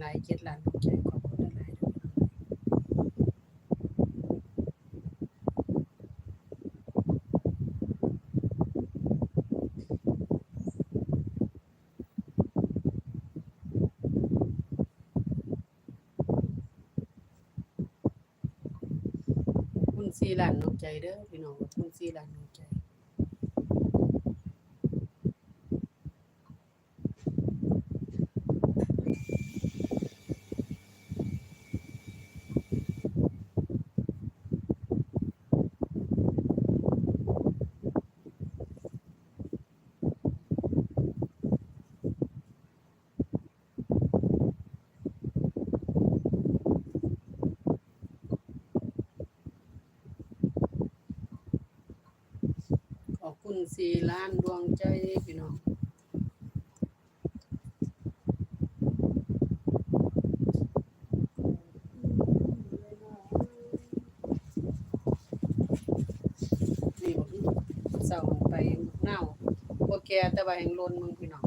หลายเจ็ดล้านดวงใจขอบคุณหลายๆเด้อขอบคุณสี่ล้านดวงใจเด้อพี่น้องคุณสี่ล้านดวงใจ สี่ล้านดวงใจพี่น้องนี่บอกเศร้าไปเน่าบ่แกแต่ว่าแห่งลนมึงพี่น้อง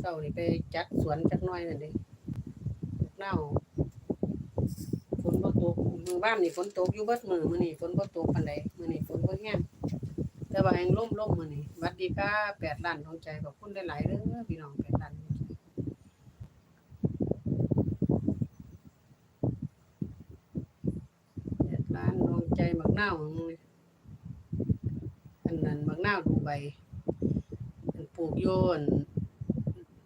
เศร้านี่ไปจัดสวนจักน้อยนั่นเด้เน่าฝนบ่ตกมือบ้านนี่ฝนตกอยู่เบิดมือมือนี้ฝนบ่ตกปานใดมือนี้ฝนบ่แห้ง แต่ว่าแห่งล่มล่มมือนี้หวัดดีค่ะ8ล้านดวงใจขอบคุณได้หลายๆเด้องพี่น้อง8ล้านดวงใจเจ็ดล้านดวงใจบักนาวของมึงนี่อันนั้นบักน่าวดูใบปลูกโยน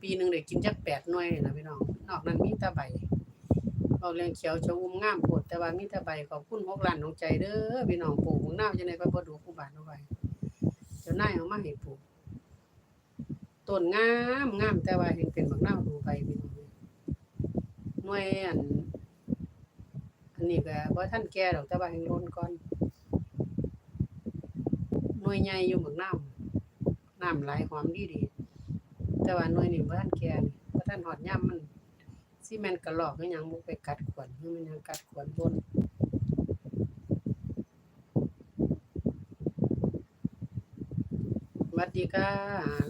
ปีหนึ่งได้กินจักแปดหน่วยนี่นะพี่น้อง นอกนั้นมีต่ใบเอาเรื่องเขียวชะอุ่มงามโพดแต่ว่ามีต่ใบขอบคุณหกล้านดวงใจเด้อพี่น้องปลูกบักนาวจังได๋ก็บ่ดูผู้บ้านเอาไว้เจ้านายเอามาให้ปลูกต้นงามงามแต่ว่าเห็นเป็นบักนาดูใบพี่น้องหน่วยอันอันนี้ก็บ่ทันแก่ดอกแต่ว่าแห่งล้นก่อนหน่วยใหญ่อยู่เมืองน้ำน้ำไหลหอมดีดีแต่ว่าหน่วยนี่บ่ทันแก่นี่บ่ทันฮอดยามมันสิแม่นกระหลอกคือหยังบ่ไปกัดขวนมันยังกัดขวนบน วัสดีค่ะ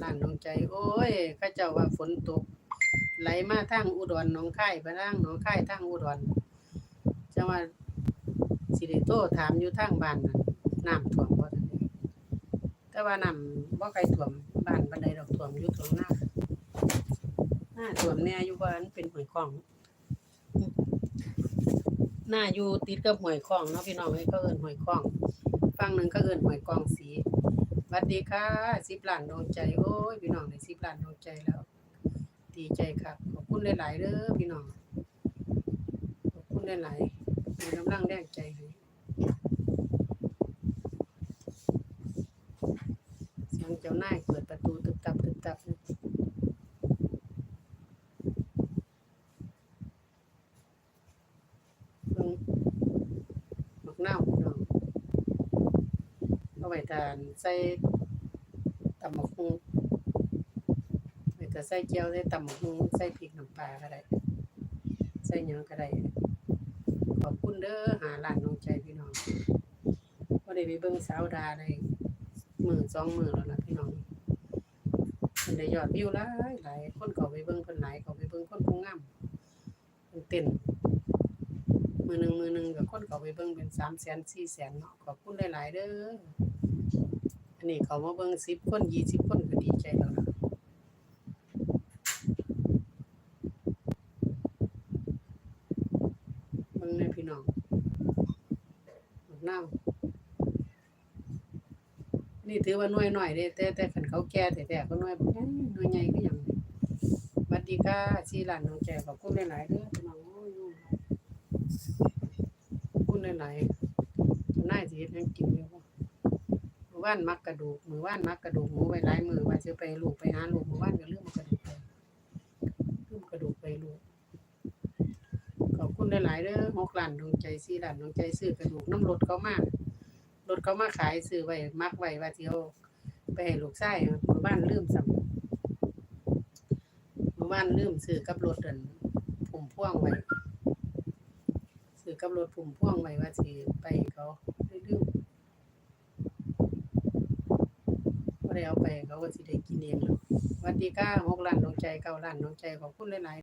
ร้านดวงใจ โอ้ยเขาเจ้าว่าฝนตก ไหลมาทางอุดรหนองคายไปทางหนองคายทางอุดรจังว่าสิได้โทรถามอยู่ทางบ้านนั่นน้ำท่วมบ่ทันแต่ว่าน้ำบ่ไกลท่วมบ้านปานใดดอกท่วมอยู่ตรงหน้าหน้าท่วมแน่อยู่ว่านเป็นห้วยคลองหน้าอยู่ติดกับห้วยคลองเนาะพี่น้องเอ้ก็เอิ้นห้วยคลองฝั่งหนึ่งก็เอิ้นห้วยคลองสี วัสดีค่ะสิบล้านดวงใจ โอ้ยพี่น้องในสิบล้านดวงใจแล้ว ดีใจครับ ขอบคุณหลายๆเด้อพี่น้อง ขอบคุณหลายๆมีกำลังแรงใจให้เสียงเจ้านายเปิดประตูตึบตับตึบตับนะเบิ่งบักนาวพี่น้องเอา ไว้ทานใส่ตำบักหุ่งไว้ถ้าใส่เจียวใส่ตำบักหุ่งใส่พริกน้ำปลาก็ได้ ใส่หยังก็ได้ ขอบคุณเด้อหาร้านน้องใจพี่น้องบ่ได้ไปเบิ่งสาวดาได้มื้อสองมื้อแล้วล่ะพี่น้องเพิ่นได้ยอดวิวหลายหลายคนเขาไปเบิ่งเพิ่นหลายเขาไปเบิ่งคนผู้งามเต้นมือหนึ่งมือหนึ่งก็คนเขาไปเบิ่งเป็น300,000 400,000เนาะขอบคุณหลายๆเด้อ อันนี้เขามาเบิ่ง10คน20คนก็ดีใจแล้วล่ะเบิ่งแน่พี่น้องบักนานี่ถือว่าน่วยหน่อยเด้แต่แต่คันเขาแก่แต่แต่ก็น่วยบ่ใหญ่หน่วยใหญ่ก็ยังสวัสดีค่ะสีหลานน้องแจขอบคุณหลายๆเด้อพี่น้องโอ้ยยุ่งขอบคุณหลายๆนายสิเฮ็ดหยังกินอยู่ ว่านมักกระดูกมือว่านมักกระดูกหมูไว้หลายมือว่าสิไปลูกไปหาลูกมือว่านก็ลืมเอากระดูกไปลืมกระดูกไปลูกขอบคุณหลายๆเด้อ6ล้านดวงใจ4ล้านดวงใจซื้อกระดูกน้ำรถเขามากรถเขามาขายซื้อไว้มักไว้ว่าสิเอาไปให้ลูกชายหมู่บ้านลืมซ้ำหมู่บ้านลืมซื้อกับรถอันพุ่มพ่วงไว้ซื้อกับรถพุ่มพ่วงไว้ว่าสิไปเขา เลยลืมพอบ่ได้เอาไปเขาก็สิได้กินเองแล้วสวัสดีค่ะหกล้านดวงใจเก้าล้านดวงใจขอบคุณหลายๆ